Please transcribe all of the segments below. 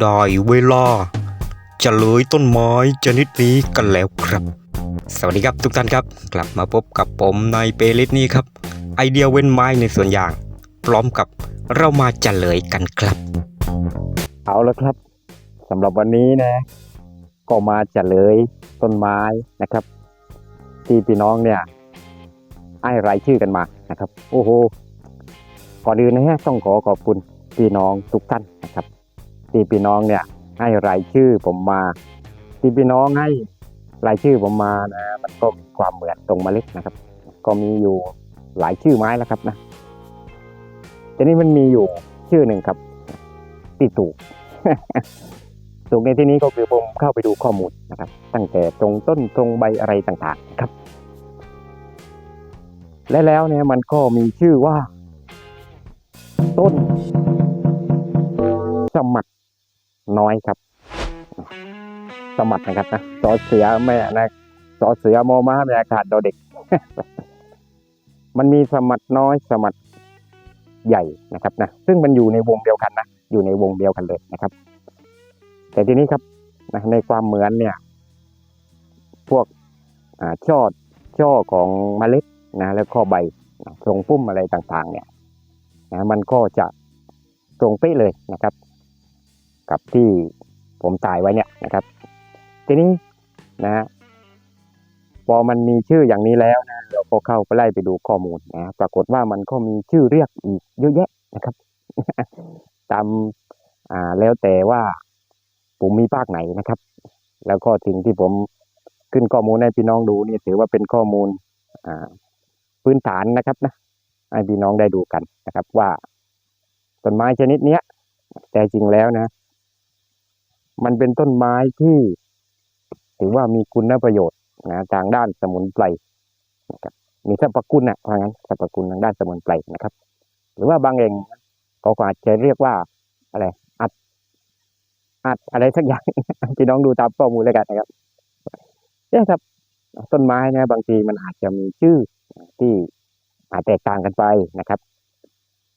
ได้เวลา จะเลยต้นไม้ชนิดนี้กันแล้วครับ สวัสดีครับทุกท่านครับ กลับมาพบกับผมในเปลิสนี้ครับ ไอเดียเว้นไม้ในส่วนอย่าง พร้อมกับเรามาจะเลยกันครับ เอาละครับสำหรับวันนี้นะ ก็มาจะเลยต้นไม้นะครับ ที่พี่น้องเนี่ยไอ้รายชื่อกันมานะครับ โอ้โหก่อนอื่นนะฮะต้องขอขอบคุณพี่น้องทุกท่านนะครับ ที่พี่น้องเนี่ยให้รายชื่อผมมาที่พี่น้องให้รายชื่อผมมานะมันก็มีความเหมือนตรงเมล็ดนะครับ ก็มีอยู่หลายชื่อไม้แล้วครับนะแต่นี่มันมีอยู่ชื่อหนึ่งครับที่ถูกถูกในที่นี้ก็คือผมเข้าไปดูข้อมูลนะครับ ตั้งแต่ตรงต้นตรงใบอะไรต่างๆครับ และแล้วเนี่ยมันก็มีชื่อว่า ต้นสมัด น้อยครับ สมัดนะครับนะสอเสือแม่นะสอเสือมอม้าแม่อากาศดอเด็ก มันมีสมัดน้อยสมัดใหญ่นะครับนะซึ่งมันอยู่ในวงเดียวกันนะอยู่ในวงเดียวกันเลยนะครับ แต่ทีนี้ครับนะในความเหมือนเนี่ย พวกอ่าช่อช่อของเมล็ดนะแล้วข้อใบทรงพุ่มอะไรต่างๆ เนี่ยนะมันก็จะตรงเป๊ะเลยนะครับ กับที่ผมถ่ายไว้เนี่ยนะครับ ทีนี้นะฮะพอมันมีชื่ออย่างนี้แล้วนะเราก็เข้าไปไล่ไปดูข้อมูลนะปรากฏว่ามันก็มีชื่อเรียกอีกเยอะแยะนะครับ ตามอ่าแล้วแต่ว่าผมมีภาคไหนนะครับ แล้วก็สิ่งที่ผมขึ้นข้อมูลให้พี่น้องดูนี่ถือว่าเป็นข้อมูลอ่าพื้นฐานนะครับนะให้พี่น้องได้ดูกันนะครับว่าต้นไม้ชนิดเนี้ยแต่จริงแล้วนะ มันเป็นต้นไม้ที่ ถือว่ามีคุณประโยชน์นะทางด้านสมุนไพรนะครับมีสรรพคุณนะเพราะงั้นสรรพคุณทางด้านสมุนไพรนะครับ หรือว่าบางเองก็อาจจะเรียกว่าอะไรอัดอัดอะไรสักอย่างพี่น้องดูตามข้อมูลแล้วกันนะครับเนี่ยครับ ต้นไม้นะบางทีมันอาจจะมีชื่อที่อาจแตกต่างกันไปนะครับ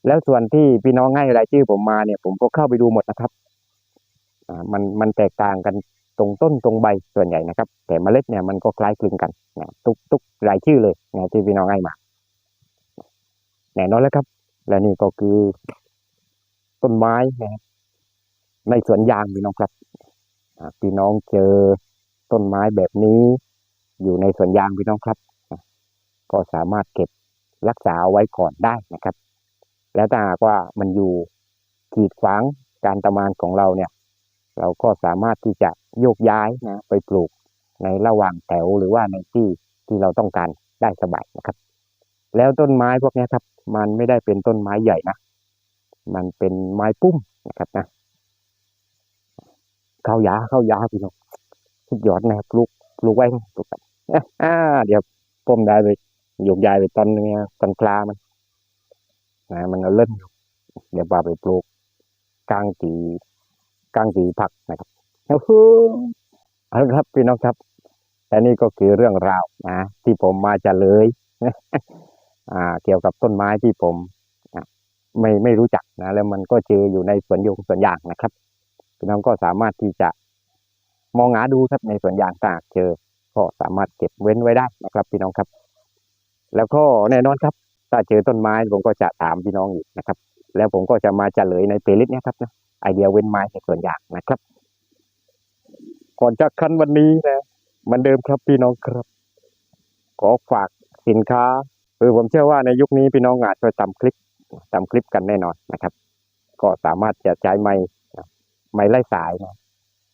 แล้วส่วนที่พี่น้องให้รายชื่อผมมาเนี่ย ผมก็เข้าไปดูหมดนะครับ มันมันแตกต่างกันตรงต้นตรงใบส่วนใหญ่นะครับ แต่เมล็ดเนี่ยมันก็คล้ายคลึงกันนะทุกทุกรายชื่อเลยนะที่พี่น้องให้มาแน่นอนแล้วครับ และนี่ก็คือต้นไม้นะครับในสวนยางพี่น้องครับพี่น้องเจอต้นไม้แบบนี้ อยู่ในสวนยางพี่น้องครับ ก็สามารถเก็บรักษาเอาไว้ก่อนได้นะครับ แล้วถ้าหากว่ามันอยู่ขีดขวางการตะมานของเราเนี่ย เราก็สามารถที่จะโยกย้ายนะไปปลูกในระหว่างแถวหรือว่าในที่ที่เราต้องการได้สบายนะครับ แล้วต้นไม้พวกนี้ครับ มันไม่ได้เป็นต้นไม้ใหญ่นะมันเป็นไม้ปุ้มนะครับนะเข้ายาเข้ายาพี่น้องสุดยอดนะครับปลูกปลูกไว้ปลูกกันอ่าเดี๋ยวผมได้ไปโยกย้ายไปต้นเนี้ยต้นกลามันนะมันเอาเล่นอยู่เดี๋ยวพาไปปลูกกลางตี กลางสีผักนะครับโอ้โหเอาละครับพี่น้องครับและนี่ก็คือเรื่องราวนะที่ผมมาจะเลยอ่า เกี่ยวกับต้นไม้ที่ผมไม่ไม่รู้จักนะ แล้วมันก็เจออยู่ในสวนยงสวนยางนะครับพี่น้องก็สามารถที่จะมองหาดูครับในสวนยางถ้ากเจอ ก็สามารถเก็บเว้นไว้ได้นะครับพี่น้องครับ แล้วก็แน่นอนครับ ถ้าเจอต้นไม้ผมก็จะถามพี่น้องอีกนะครับ แล้วผมก็จะมาเฉลยในเพลย์ลิสต์เนี้ครับนะ ไอเดียเว้นไม้ในส่วนอย่างนะครับ ก่อนจากคันวันนี้นะมันเดิมครับพี่น้องครับ ขอฝากสินค้าคือผมเชื่อว่าในยุคนี้พี่น้องอาจจะทำคลิปทำคลิปกันแน่นอนนะครับ ก็สามารถจะใช้ไม้ไม้ไล่สายนะ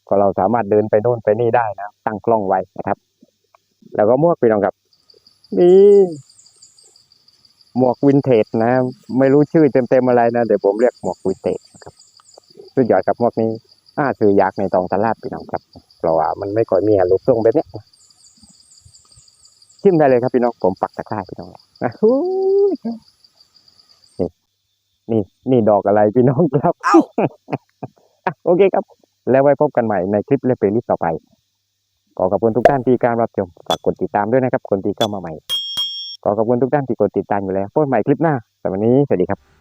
ก็เราสามารถเดินไปโน่นไปนี่ได้นะตั้งกล้องไว้นะครับ แล้วก็หมวกพี่น้องครับนี่หมวกวินเทจนะ ไม่รู้ชื่อเต็มๆอะไรนะเดี๋ยวผมเรียกหมวกวินเทจนะครับ สุดยอดกับพวกนี้อ่าซื้อยากในตองตลาดพี่น้องครับเพราะว่ามันไม่ค่อยมีลูกทรงแบบเนี้ยชิมได้เลยครับพี่น้องผมปักตะกร้าพี่น้องนะฮู้นี่นี่นี่ดอกอะไรพี่น้องครับเอ้าอะโอเคครับ แล้วไว้พบกันใหม่ในคลิปและเพลย์ลิสต์ต่อไปขอขอบคุณทุกท่านที่การรับชมฝากกดติดตามด้วยนะครับ คนที่เข้ามาใหม่ขอขอบคุณทุกท่านที่กดติดตามอยู่แล้วพบกันใหม่คลิปหน้าสำหรับวันนี้สวัสดีครับ